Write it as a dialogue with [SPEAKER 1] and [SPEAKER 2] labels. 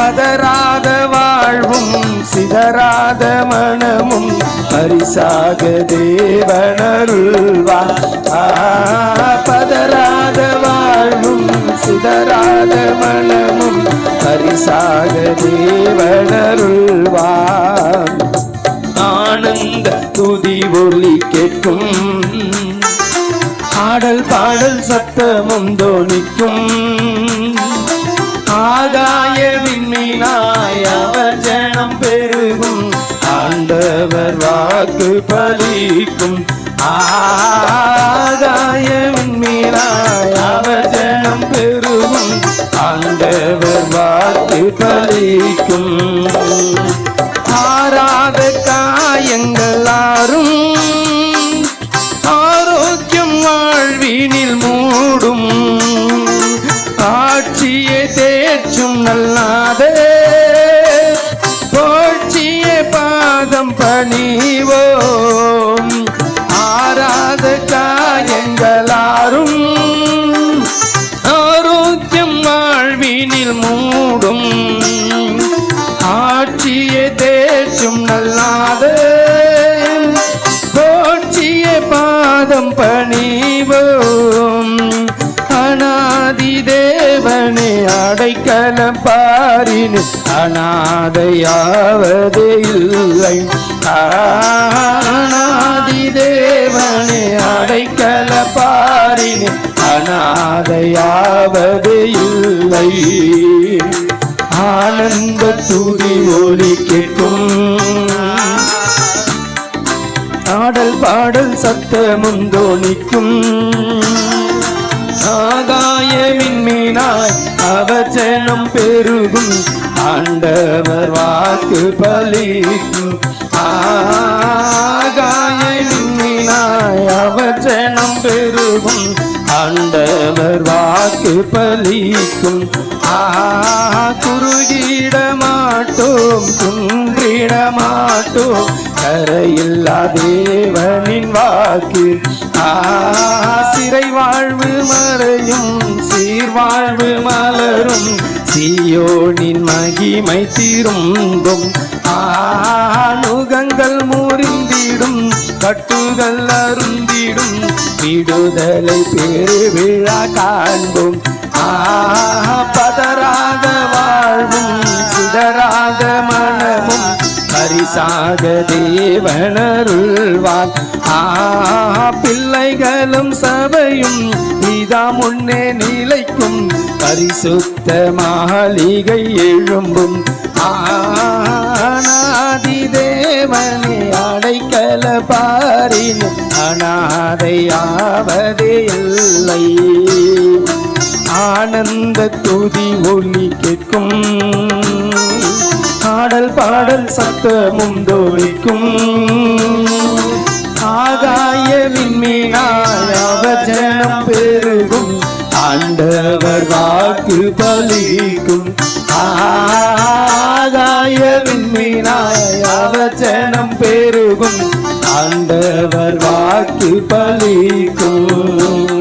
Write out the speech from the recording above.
[SPEAKER 1] பதராத வாழ்வும் சிதறாத மனமும் பரிசாக தேவனருள்வா பதராத வாழ்வும் சிதறாத மனமும் பரிசாக தேவனருள்வா ஆனந்த துதி ஒளி கேட்கும். ஆடல் பாடல் சத்தமும் தோணிக்கும். அவர் வாக்கு பலிக்கும் ஆதாயம் மீனாய் அவர் ஜனம் பெருகும் ஆண்டவர் வாக்கு பலிக்கும். ஆறாத காயங்கள் ஆறும் காயங்களாரும் ஆரோக்கியம் வாழ்வினில் மூடும். ஆட்சியை தேற்றும் நல்லாதே போற்றிய பாதம் பணிவோம். அனாதி தேவனே அடைக்கலம் பாரினு அனாதையாவதே இல்லை. அநாதி அநாதையாவது இல்லை. ஆனந்த துதி ஒலி கேட்கும். ஆடல் பாடல் சத்தமும் தோணிக்கும். ஆகாய விண்மீனாய் அவச்சனம் பெருகும். ஆண்டவர் வாக்கு பலிக்கும். ஆகாய விண்மீனாய் அவச்சனம் பெருகும். ஆண்டவர் வாக்கு பலிக்கும். ஆ குறுகிட மாட்டோம் குன்றிட மாட்டோம் கரையில்லா தேவனின் வாக்கு. ஆ சிறை வாழ்வு மறையும் சீர்வாழ்வு மலரும். சியோனின் மகிமை திரும்பும். ஆணுகங்கள் முறிந்திடும் கட்டுகள் அருந்திடும். விடுதலை பெருவிழா காண்போம். ஆ பதறாத வாழ்வும் சிதறாத மனமும் பரிசாக தேவனருள்வான் ஆ பிள்ளைகளும் சபையும் இதா முன்னே நிலைக்கும் பரிசுத்த மாளிகை எழும்பும். ஆனாதி தேவனே அடைக்கல பாரின் அனாதையாவதே இல்லை. ஆனந்த துதி ஒளி கேட்கும். பாடல் பாடல் சத்தமும் தோழிக்கும் ஆகாய விண்மீனாய் அவஜனம் பெருகும். ஆண்டவர் வாக்கு பலிக்கும் ஆகாய விண்மீனாய் அவஜனம் பெருகும். ஆண்டவர் வாக்கு பலிக்கும்.